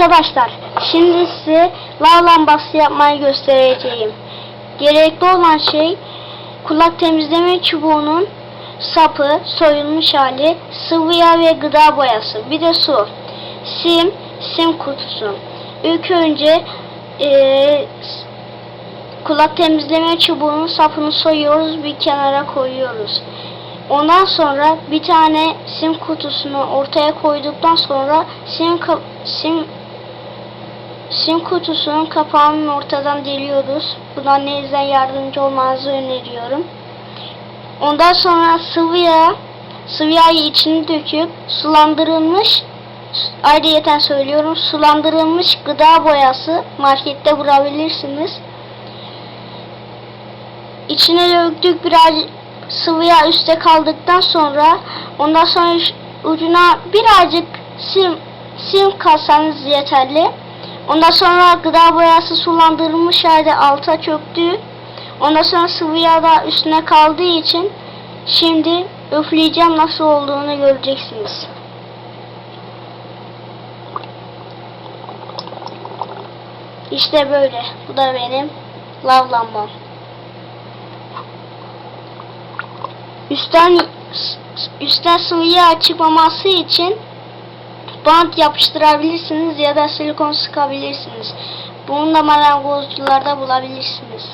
Arkadaşlar şimdi size lav lambası yapmayı göstereceğim. Gerekli olan şey kulak temizleme çubuğunun sapı, soyulmuş hali, sıvı yağ ve gıda boyası, bir de su, sim, sim kutusu. İlk önce s- kulak temizleme çubuğunun sapını soyuyoruz, bir kenara koyuyoruz. Ondan sonra bir tane sim kutusunu ortaya koyduktan sonra sim sim sim kutusunun kapağını ortadan deliyoruz. Buna annenizden yardımcı olmanızı öneriyorum. Ondan sonra sıvı yağ, sıvı yağı içine döküp sulandırılmış ayrıyeten söylüyorum sulandırılmış gıda boyası markette bulabilirsiniz. İçine döktük biraz sıvı yağ üstte kaldıktan sonra ondan sonra ucuna birazcık sim sim katsanız yeterli. Ondan sonra gıda boyası sulandırılmış halde alta çöktü. Ondan sonra sıvı yağ da üstüne kaldığı için şimdi üfleyeceğim nasıl olduğunu göreceksiniz. İşte böyle. Bu da benim lav lambam. Üstten üstten sıvı yağ çıkmaması için bant yapıştırabilirsiniz ya da silikon sıkabilirsiniz. Bunu da marangozcularda bulabilirsiniz.